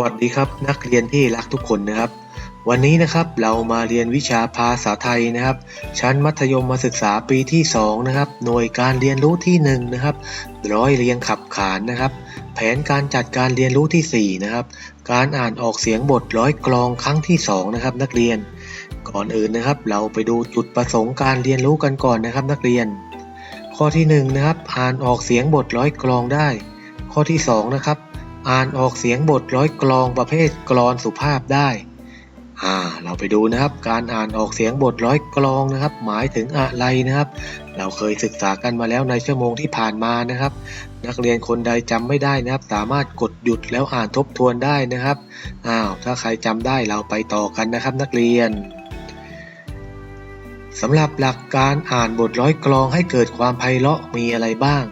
วัสดีครับนักเรียนที่รักทุกคนนะครับ วันนี้นะครับเรามาเรียนวิชาภาษาไทยนะครับ ชั้นมัธยมศึกษาปีที่2นะครับหน่วยการเรียนรู้ที่1นะครับร้อยเรียงขับขานนะครับ แผนการจัดการเรียนรู้ทีสี่4นะครับการอ่านออกเสียงบทร้อยกลองครั้งที่2นะครับนักเรียน ก่อนอื่นนะครับ เราไปดูจุดประสงค์การเรียนรู้กันก่อนนะครับนักเรียน ข้อที่1นะครับอ่านออกเสียงบทร้อยกลองได้ข้อที่2นะครับ อ่านออกเสียงบทร้อยกลองประเภทกลอนสุภาพได้ อ่า เราไปดูนะครับ การอ่านออกเสียงบทร้อยกลองนะครับ หมายถึงอะไรนะครับ เราเคยศึกษากันมาแล้วในชั่วโมงที่ผ่านมานะครับ นักเรียนคนใดจำไม่ได้นะครับ สามารถกดหยุดแล้วอ่านทบทวนได้นะครับ อ้าว ถ้าใครจำได้เราไปต่อกันนะครับ นักเรียนสำหรับหลักการอ่านบทร้อยกลองให้เกิดความไพเราะมีอะไรบ้าง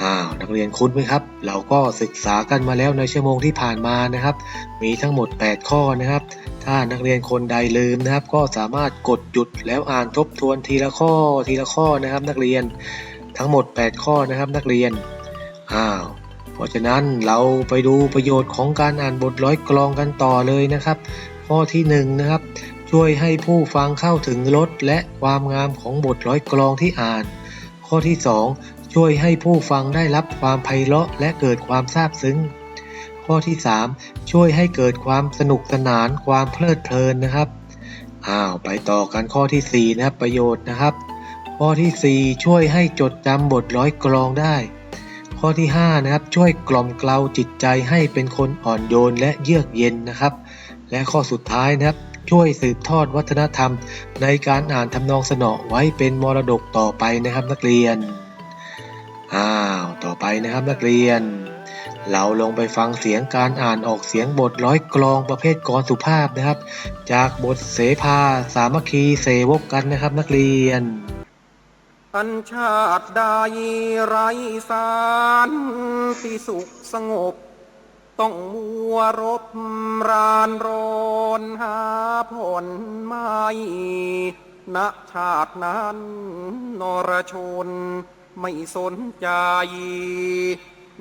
อ้าวนักเรียนคุ้นไหมครับ เราก็ศึกษากันมาแล้วในชั่วโมงที่ผ่านมานะครับ มีทั้งหมด 8 ข้อนะครับ ถ้านักเรียนคนใดลืมนะครับ ก็สามารถกดหยุดแล้วอ่านทบทวนทีละข้อทีละข้อนะครับ นักเรียนทั้งหมด 8 ข้อนะครับ นักเรียนอ้าวเพราะฉะนั้นเราไปดูประโยชน์ของการอ่านบทร้อยกลองกันต่อเลยนะครับ ข้อที่1นงนะครับช่วยให้ผู้ฟังเข้าถึงรสและความงามของบทร้อยกลองที่อ่าน ข้อที่ 2 ช่วยให้ผู้ฟังได้รับความไพเราะและเกิดความซาบซึ้ง ข้อที่ 3 ช่วยให้เกิดความสนุกสนานความเพลิดเพลินนะครับอ้าวไปต่อกันข้อที่ 4 นะครับประโยชน์นะครับ ข้อทีสี่4 ช่วยให้จดจำบทร้อยกลองได้ ข้อที่5นะครับช่วยกล่อมเกลาจิตใจให้เป็นคนอ่อนโยนและเยือกเย็นนะครับ และข้อสุดท้ายนะครับช่วยสืบทอดวัฒนธรรม ในการอ่านทำนองสนอไว้เป็นมรดกต่อไปนะครับนักเรียน อ้าว ต่อไปนะครับนักเรียน เราลงไปฟังเสียงการอ่านออกเสียงบทร้อยกลองประเภทกรสุภาพนะครับ จากบทเสภาสามัคคีเสวกกันนะครับนักเรียน อันชาติใดไรสารที่สุขสงบ ต้องมัวรบรานรนหาผลไม่ณชาตินั้นนรชน ไม่สนใจ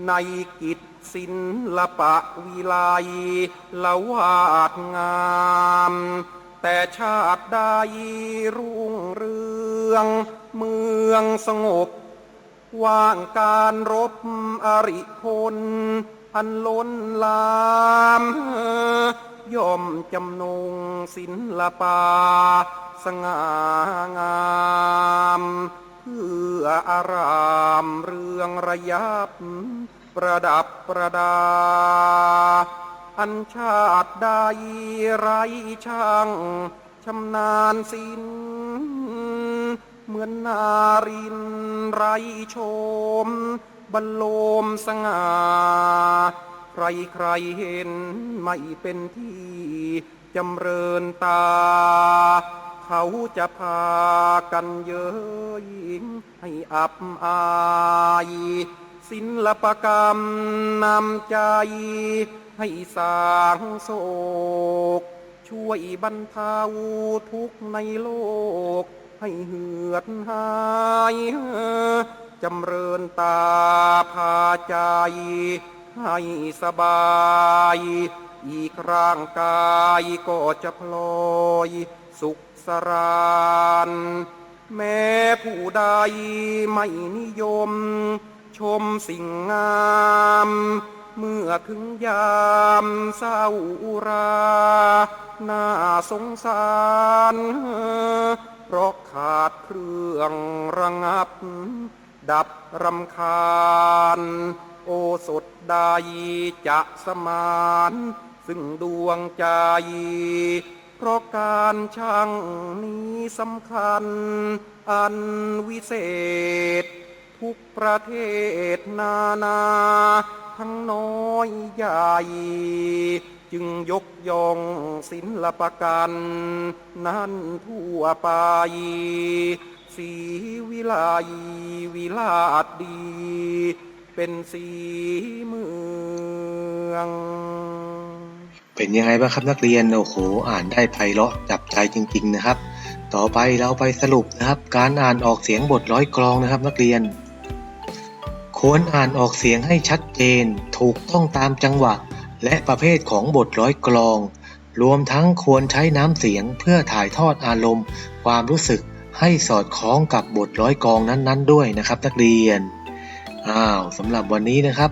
ในกิจศิลปะวิไลละวาดงาม แต่ชาติใดรุ่งเรือง เมืองสงบ ว่างการรบอริพลอันล้นลามย่อมจำนงศิลปา สง่างาม ออารามเรืองระยับ ประดับประดา อันชาติใดไรช่างชำนาญศิลเหมือนนารินไรโชมบรรโลมสง่า ใครใครเห็นไม่เป็นที่จำเริญตา เขาจะพากันเย้ยหญิงให้อับอายศิลปกรรมนำใจ ให้สางโศก ช่วยบรรเทาทุกข์ในโลก ให้เหือดหายจำเริญตาพาใจ ให้สบาย อีกร่างกายก็จะพลอยสุขสรานแม้ผู้ใดไม่นิยม ชมสิ่งงาม เมื่อถึงยามเศร้าอุรา น่าสงสารเพราะขาดเครื่องระงับ ดับรำคาญ โอสถใดจะสมาน ซึ่งดวงใจ เพราะการช่างนี้สำคัญ อันวิเศษ ทุกประเทศนานา ทั้งน้อยใหญ่ จึงยกย่องศิลปกันนั้นทั่วไปสีวิไลวิลาศดี เป็นสีเมือง เป็นยังไงบ้างครับนักเรียนโอ้โห อ่านได้ไพเราะจับใจจริง ๆนะครับ ต่อไปเราไปสรุปนะครับ การอ่านออกเสียงบทร้อยกลองนะครับนักเรียน ควรอ่านออกเสียงให้ชัดเจน ถูกต้องตามจังหวะ และประเภทของบทร้อยกลอง รวมทั้งควรใช้น้ำเสียงเพื่อถ่ายทอดอารมณ์ ความรู้สึกให้สอดคล้องกับบทร้อยกลองนั้นๆ ด้วยนะครับ นักเรียนอ้าวสำหรับวันนี้นะครับ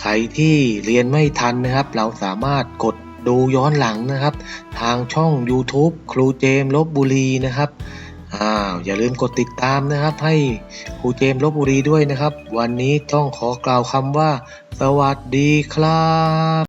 ใครที่เรียนไม่ทันนะครับ เราสามารถกด ดูย้อนหลังนะครับ ทางช่อง YouTube ครูเจมลบบุรีนะครับอ้าวอย่าลืมกดติดตามนะครับ ให้ครูเจมลบบุรีด้วยนะครับ วันนี้ต้องขอกล่าวคำว่า สวัสดีครับ